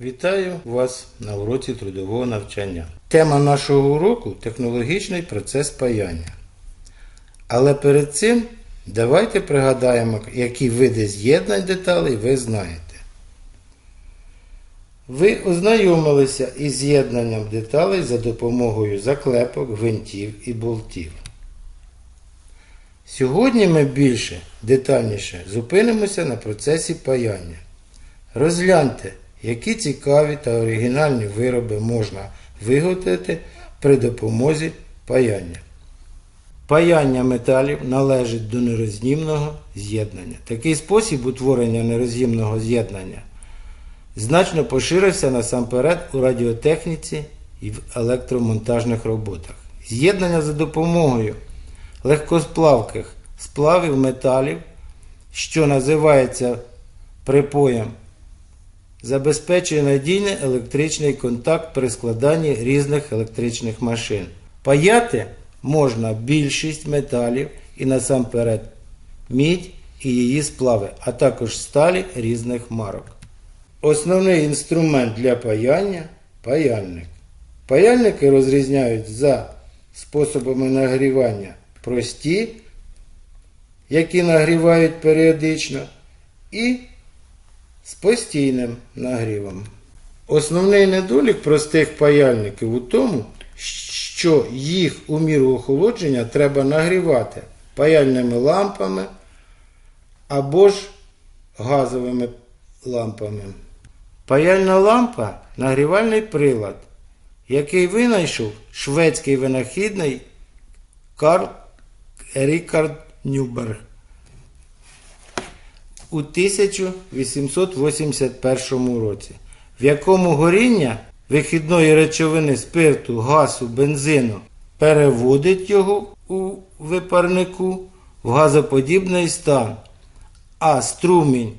Вітаю вас на уроці трудового навчання. Тема нашого уроку технологічний процес паяння. Але перед цим давайте пригадаємо, які види з'єднань деталей ви знаєте. Ви ознайомилися із з'єднанням деталей за допомогою заклепок, гвинтів і болтів. Сьогодні ми більше детальніше зупинимося на процесі паяння. Розгляньте, які цікаві та оригінальні вироби можна виготовити при допомозі паяння. Паяння металів належить до нерознімного з'єднання. Такий спосіб утворення нероз'ємного з'єднання значно поширився насамперед у радіотехніці і в електромонтажних роботах. З'єднання за допомогою легкосплавких сплавів металів, що називається припоєм, забезпечує надійний електричний контакт при складанні різних електричних машин. Паяти можна більшість металів і насамперед мідь і її сплави, а також сталі різних марок. Основний інструмент для паяння паяльник. Паяльники розрізняють за способами нагрівання прості, які нагрівають періодично, і з постійним нагрівом. Основний недолік простих паяльників у тому, що їх у міру охолодження треба нагрівати паяльними лампами або ж газовими лампами. Паяльна лампа нагрівальний прилад, який винайшов шведський винахідний Карл Рікард Нюберг у 1881 році, в якому горіння вихідної речовини спирту, газу, бензину переводить його у випарнику в газоподібний стан, а струмінь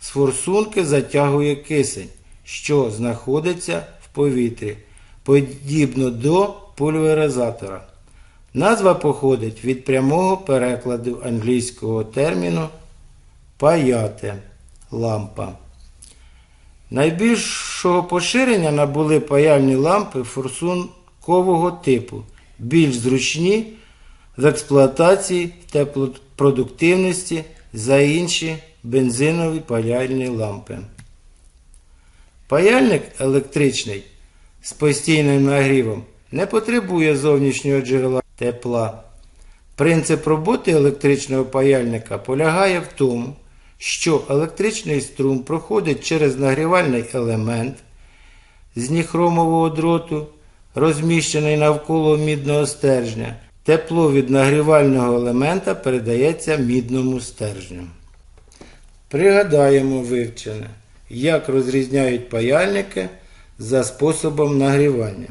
з форсунки затягує кисень, що знаходиться в повітрі, подібно до пульверизатора. Назва походить від прямого перекладу англійського терміну паяти лампа. Найбільшого поширення набули паяльні лампи форсункового типу, більш зручні в експлуатації теплопродуктивності за інші бензинові паяльні лампи. Паяльник електричний з постійним нагрівом не потребує зовнішнього джерела тепла. Принцип роботи електричного паяльника полягає в тому, що електричний струм проходить через нагрівальний елемент з ніхромового дроту, розміщений навколо мідного стержня. Тепло від нагрівального елемента передається мідному стержню. Пригадаємо вивчене, як розрізняють паяльники за способом нагрівання.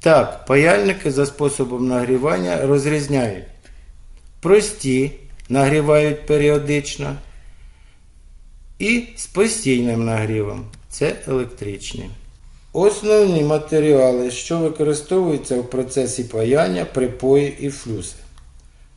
Так, паяльники за способом нагрівання розрізняють. Прості нагрівають періодично і з постійним нагрівом це електричні. Основні матеріали, що використовуються в процесі паяння, припої і флюси.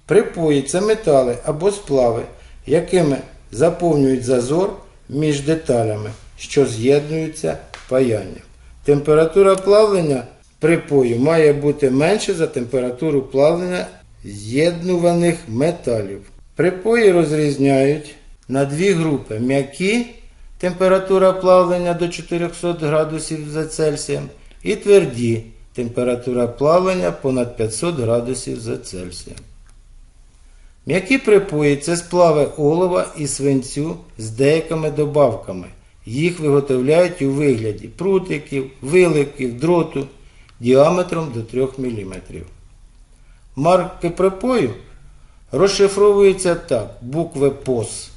Припої це метали або сплави, якими заповнюють зазор між деталями, що з'єднуються паянням. Температура плавлення припою має бути менше за температуру плавлення з'єднуваних металів. Припої розрізняють на дві групи м'які температура плавлення до 400 градусів за Цельсієм і тверді температура плавлення понад 500 градусів за Цельсієм. М'які припої це сплави олова і свинцю з деякими добавками. Їх виготовляють у вигляді прутиків, виликів, дроту діаметром до 3 мм. Марки припою розшифровуються так. Букви ПОС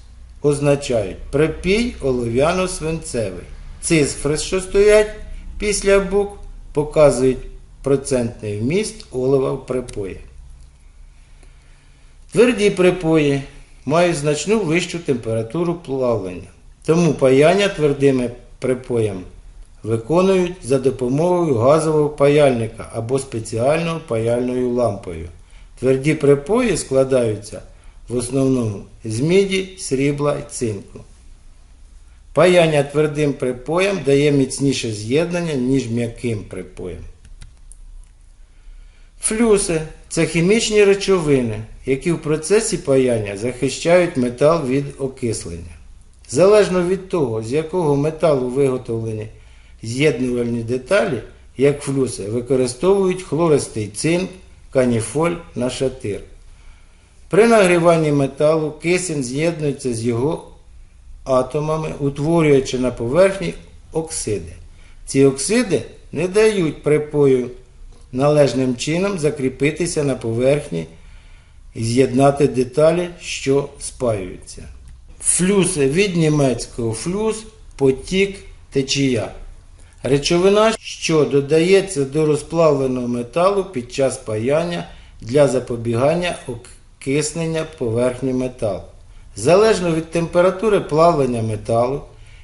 означають припій олов'яно-свинцевий. Цифри, що стоять після букв, показують процентний вміст олова в припої. Тверді припої мають значну вищу температуру плавлення. Тому паяння твердими припоями виконують за допомогою газового паяльника або спеціальною паяльною лампою. Тверді припої складаються в основному з міді, срібла і цинку. Паяння твердим припоєм дає міцніше з'єднання, ніж м'яким припоєм. Флюси це хімічні речовини, які в процесі паяння захищають метал від окислення. Залежно від того, з якого металу виготовлені з'єднувальні деталі, як флюси, використовують хлористий цинк, каніфоль, нашатир. При нагріванні металу кисень з'єднується з його атомами, утворюючи на поверхні оксиди. Ці оксиди не дають припою належним чином закріпитися на поверхні і з'єднати деталі, що спаюються. Флюси від німецького флюс, потік, течія. Речовина, що додається до розплавленого металу під час паяння для запобігання окиснення поверхні металу. Залежно від температури плавлення металу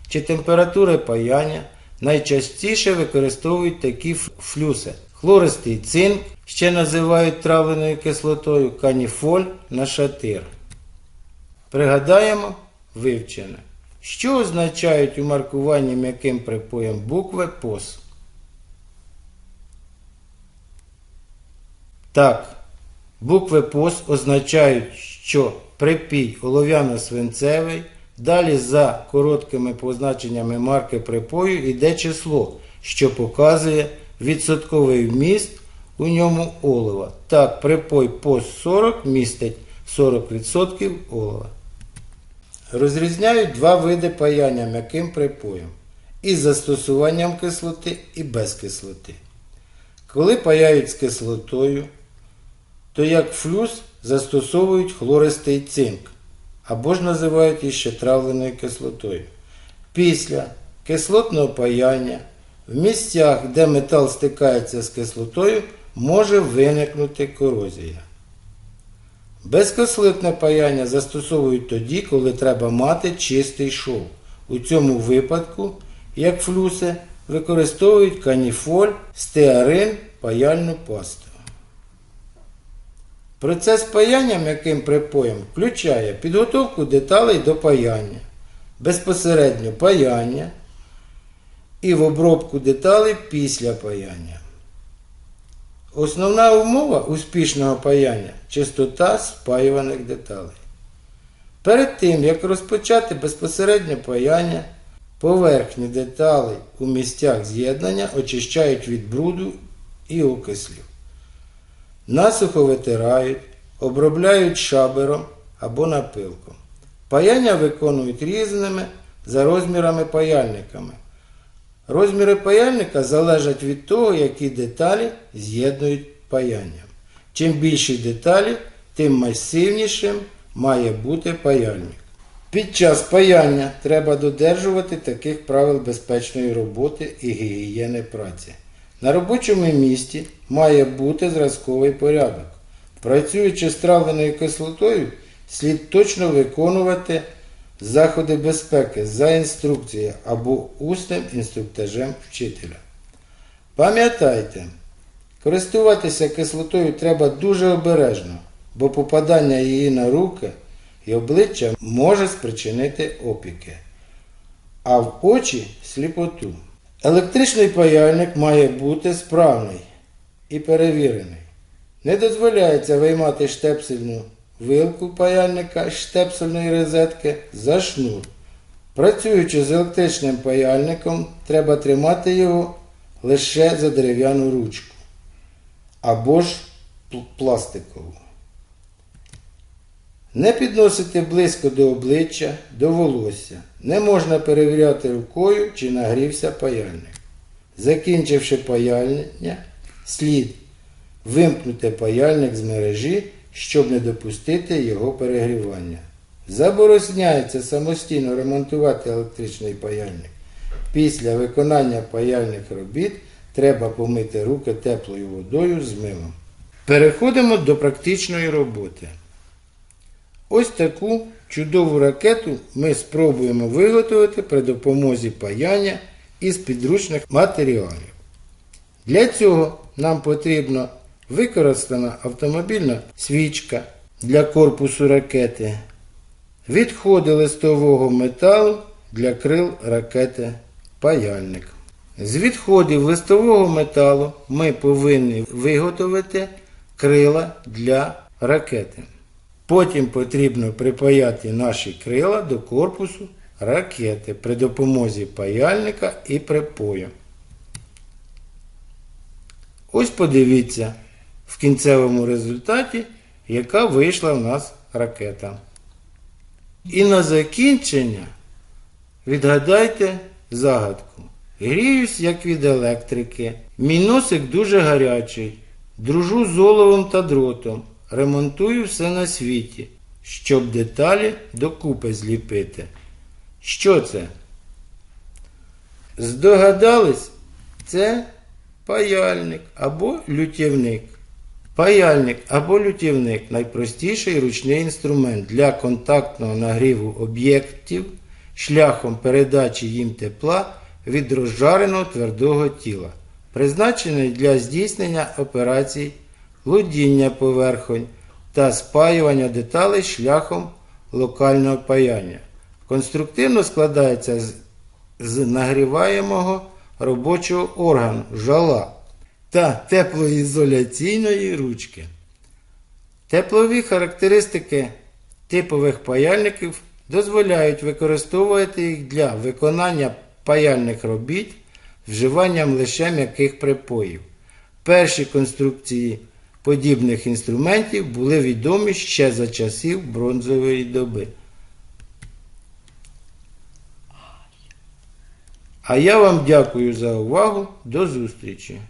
чи температури паяння, найчастіше використовують такі флюси. Хлористий цинк, ще називають травленою кислотою, каніфоль, нашатир. Пригадаємо вивчене. Що означають у маркуванні м'яким припоєм букви ПОС? Так, букви ПОС означають, що припій олов'яно-свинцевий, далі за короткими позначеннями марки припою йде число, що показує відсотковий вміст у ньому олова. Так, припой ПОС 40 містить 40% олова. Розрізняють два види паяння м'яким припоєм із застосуванням кислоти і без кислоти. Коли паяють з кислотою, то як флюс застосовують хлористий цинк або ж називають іще травленою кислотою. Після кислотного паяння в місцях, де метал стикається з кислотою, може виникнути корозія. Безкислотне паяння застосовують тоді, коли треба мати чистий шов. У цьому випадку, як флюси, використовують каніфоль, стеарин, паяльну пасту. Процес паяння м'яким припоєм включає підготовку деталей до паяння, безпосередньо паяння і в обробку деталей після паяння. Основна умова успішного паяння чистота спаюваних деталей. Перед тим, як розпочати безпосереднє паяння, поверхні деталей у місцях з'єднання очищають від бруду і окислів. Насухо витирають, обробляють шабером або напилком. Паяння виконують різними за розмірами паяльниками. Розміри паяльника залежать від того, які деталі з'єднують паянням. Чим більші деталі, тим масивнішим має бути паяльник. Під час паяння треба додержувати таких правил безпечної роботи і гігієни праці. На робочому місці має бути зразковий порядок. Працюючи з травленою кислотою, слід точно виконувати заходи безпеки за інструкцією або усним інструктажем вчителя. Пам'ятайте, користуватися кислотою треба дуже обережно, бо попадання її на руки і обличчя може спричинити опіки, а в очі сліпоту. Електричний паяльник має бути справний і перевірений. Не дозволяється виймати штепсельну вилку паяльника штепсельної розетки за шнур. Працюючи з електричним паяльником, треба тримати його лише за дерев'яну ручку або ж пластикову. Не підносити близько до обличчя, до волосся. Не можна перевіряти рукою, чи нагрівся паяльник. Закінчивши паяльня, слід вимкнути паяльник з мережі, щоб не допустити його перегрівання. Заборозняється самостійно ремонтувати електричний паяльник. Після виконання паяльних робіт треба помити руки теплою водою з милом. Переходимо до практичної роботи. Ось таку чудову ракету ми спробуємо виготовити при допомозі паяння із підручних матеріалів. Для цього нам потрібна використана автомобільна свічка для корпусу ракети, відходи листового металу для крил ракети паяльник. З відходів листового металу ми повинні виготовити крила для ракети. Потім потрібно припаяти наші крила до корпусу ракети при допомозі паяльника і припою. Ось подивіться в кінцевому результаті, яка вийшла в нас ракета. І на закінчення відгадайте загадку. Гріюсь, як від електрики. Мій носик дуже гарячий. Дружу з оловом та дротом. Ремонтую все на світі, щоб деталі докупи зліпити. Що це? Здогадались? Це паяльник або лютівник. Паяльник або лютівник найпростіший ручний інструмент для контактного нагріву об'єктів шляхом передачі їм тепла від розжареного твердого тіла, призначений для здійснення операцій лудіння поверхонь та спаювання деталей шляхом локального паяння. Конструктивно складається з, нагріваємого робочого органу жала та теплоізоляційної ручки. Теплові характеристики типових паяльників дозволяють використовувати їх для виконання паяльних робіт вживанням лише м'яких припоїв. Перші конструкції подібних інструментів були відомі ще за часів бронзової доби. А я вам дякую за увагу. До зустрічі!